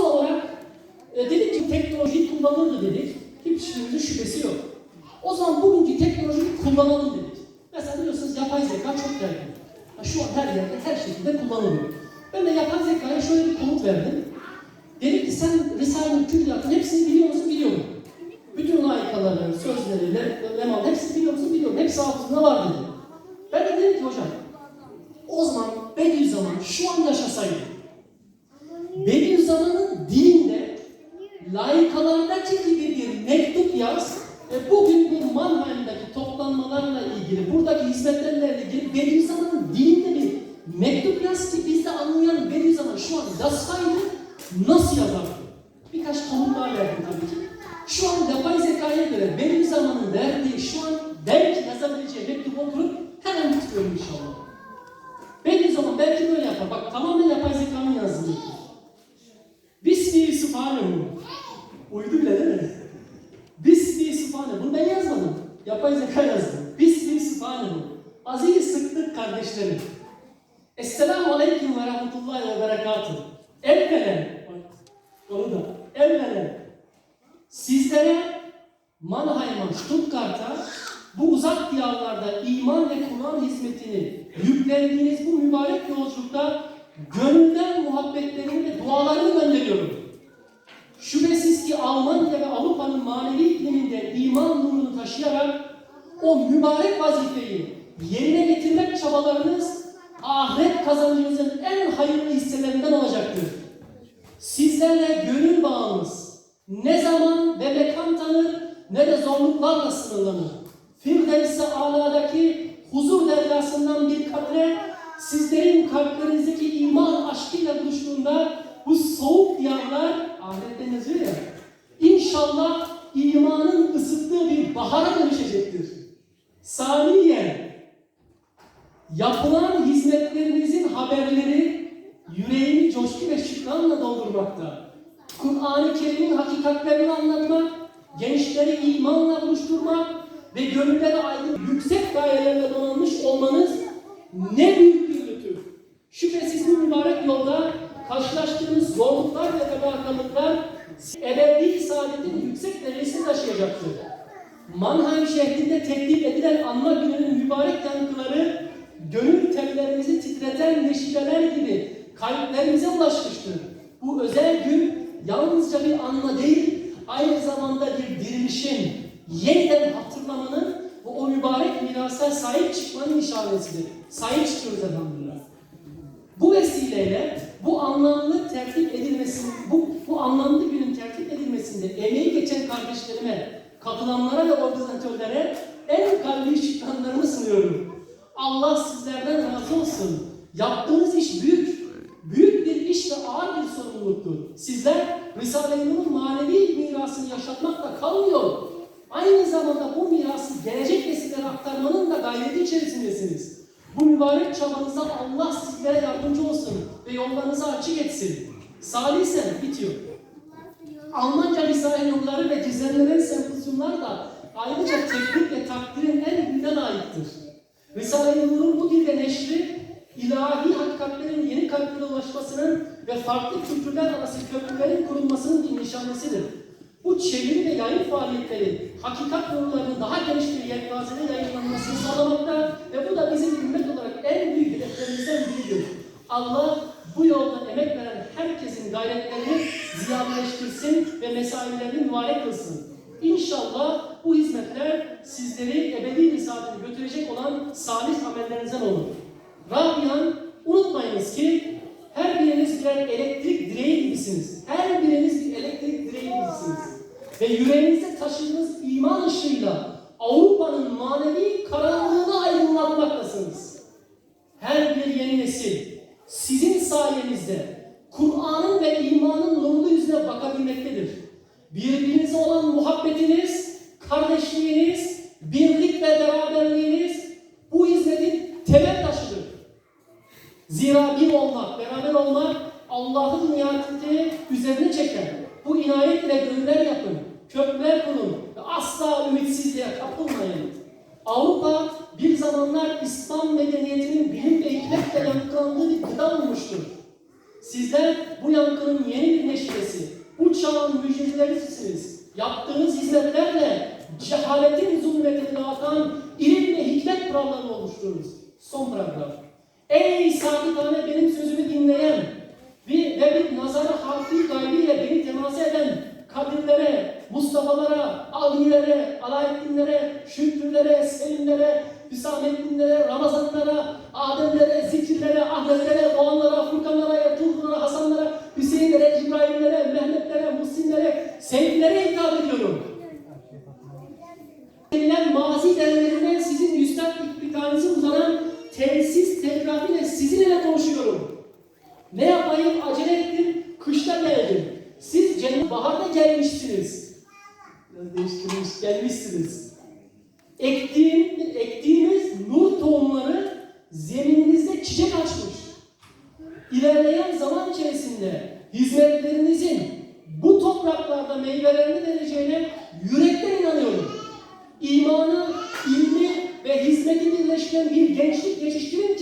Son olarak e, dedik ki teknoloji kullanıldı dedik. Hiçbirimizin şüphesi yok. O zaman bugünkü teknolojiyi kullanalım dedik. Mesela biliyorsunuz yapay zeka çok yaygın. Şu an her yerde, her şekilde kullanılıyor. Ben de yapay zekaya şöyle bir komut verdim. Dedim ki sen Risale-i Külliyat'ın hepsini biliyor musun? Biliyorum. Bütün layıkaları, sözleri, le- lemal hepsini biliyor musun? Biliyorum. Hepsi hafızında var dedi. Ben de dedim ki hocam, o zaman Bediüzzaman şu an yaşasaydı, Bediüzzaman'ın dilinde layıkalardaki gibi bir mektup yaz ve bugün bu Mannheim'daki toplanmalarla ilgili, buradaki hizmetlerle ilgili Bediüzzaman'ın dilinde bir mektup yaz ki biz de anlayan Bediüzzaman şu an yazsaydı nasıl yazardı? Birkaç komutlar verdim tabii ki. Şu an yapay zekaya göre Bediüzzaman'ın verdiği şu an belki yazabileceği mektup okurup hemen tutuyorum inşallah. Bediüzzaman belki böyle yapar. Bak tamamen yapay zekanın kardeşlerim. Esselamu Aleyküm ve Rahmetullahi ve Berekatuhu. Evvelen, onu da, evvelen sizlere Mannheim'a, Stuttgart'a bu uzak diyarlarda iman ve Kur'an hizmetini yüklendiğiniz bu mübarek yolculukta gönülden muhabbetlerimi ve dualarımı gönderiyorum. Şüphesiz ki Almanya ve Avrupa'nın manevi ikliminde iman nurunu taşıyarak o mübarek vazifeyi yerine getirmek çabalarınız ahiret kazancınızın en hayırlı hisselerinden olacaktır. Sizlerle gönül bağımız ne zaman ve mekan tanır ne de zorluklarla sınırlanır. Firdevs-i Ala'daki huzur deryasından bir katre sizlerin kalplerinizdeki iman aşkıyla buluştuğunda bu soğuk diyarlar ahirette yazıyor ya İnşallah imanın ısıttığı bir bahara dönüşecektir. Saniyen Yapılan hizmetlerinizin haberleri yüreğimi coşku ve şükranla doldurmakta. Kur'an-ı Kerim'in hakikatlerini anlatmak, gençleri imanla buluşturmak ve gönülleri aydın yüksek gayelerle donanmış olmanız ne büyük bir lütuf. Şüphesiz bu mübarek yolda karşılaştığınız zorluklar ve fedakarlıklar ebedi saadetin yüksek derecesini taşıyacaktır. Mannheim şehrinde teklif edilen anma gününün mübarek yankıları gönül tellerimizi titreten neşireler gibi kalplerimize ulaşmıştır. Bu özel gün yalnızca bir anma değil, aynı zamanda bir dirilişin, yeniden hatırlamanın ve o mübarek mirasa sahip çıkmanın işaretidir. Sahip çıkıyoruz elhamdülillah. Bu vesileyle bu anlamlı tertip edilmesi, bu, bu anlamlı günün tertip edilmesinde emeği geçen kardeşlerime, katılanlara ve organizatörlere en kalbi şükranlarımı sunuyorum. Allah sizlerden razı olsun. Yaptığınız iş büyük. Büyük bir iş ve ağır bir sorumluluktur. Sizler Risale-i Nur'un manevi mirasını yaşatmakla kalmıyor. Aynı zamanda bu mirası gelecek nesillere aktarmanın da gayreti içerisindesiniz. Bu mübarek çabanıza Allah sizlere yardımcı olsun ve yollarınızı açık etsin. Salisen bitiyor. Almanca Risale-i Nurları ve gizlenilen sempozyumlar da ayrıca tebrik ve takdirin en büyüğüne layıktır. Risale-i bu dilde neşri, ilahi hakikatlerin yeni kalplere ulaşmasının ve farklı kültürler arası köprülerin kurulmasının bir nişanesidir. Bu çeviri ve yayın faaliyetleri, hakikat nurlarının daha geniş bir yelpazede yayınlanmasını sağlamakta ve bu da bizim ümmet olarak en büyük hedeflerimizden biridir. Allah bu yolda emek veren herkesin gayretlerini ziyadeleştirsin ve mesailerini mübarek kılsın. İnşallah bu hizmetler sizleri götürecek olan salih amellerinizden olur. Rabian unutmayınız ki her biriniz birer elektrik direği gibisiniz. Her biriniz bir elektrik direği gibisiniz. Ve yüreğinizde taşıdığınız iman ışığıyla Avrupa'nın manevi karanlığını aydınlatmaktasınız. Her bir yeni nesil sizin sayenizde Kur'an'ın ve imanın nurlu yüzüne bakabilmektedir. Birbirinize olan muhabbetiniz, kardeşliğiniz, birlik ve beraberliğiniz bu hizmetin temel taşıdır. Zira bir olmak, beraber olmak Allah'ın niyetini üzerine çeker. Bu inayet ile gönüller yapın, köprüler kurun ve asla ümitsizliğe kapılmayın. Avrupa bir zamanlar İslam medeniyetinin bilim ve hikmetle yankılandığı bir gıda olmuştur. Sizler bu yankının yeni bir neşresi, bu çağın müjdecilerisiniz. Yaptığınız hizmetlerle cehaletin zulmetini dağıtan ilim ve hikmet kurallarını oluştururuz. Son paragraf. Ey sakitane benim sözümü dinleyen ve, ve bir nazarı harfi gaybiyle beni temas eden Kadirlere, Mustafa'lara, Ali'lere, Alaeddinlere, Şükrülere, Selimlere, Hüsamettinlere, Ramazanlara, sizinle konuşuyorum. Ne yapayım acele ettim, kışta geldim. Siz cennet baharda gelmişsiniz. Biraz değiştirmiş, gelmişsiniz. Ektiğim, ektiğimiz nur tohumları zemininizde çiçek açmış. İlerleyen zaman içerisinde hizmetlerinizin bu topraklarda meyvelerini vereceğine yürekten inanıyorum. İmanı, ilmi ve hizmeti birleştiren bir gençlik yetiştirmek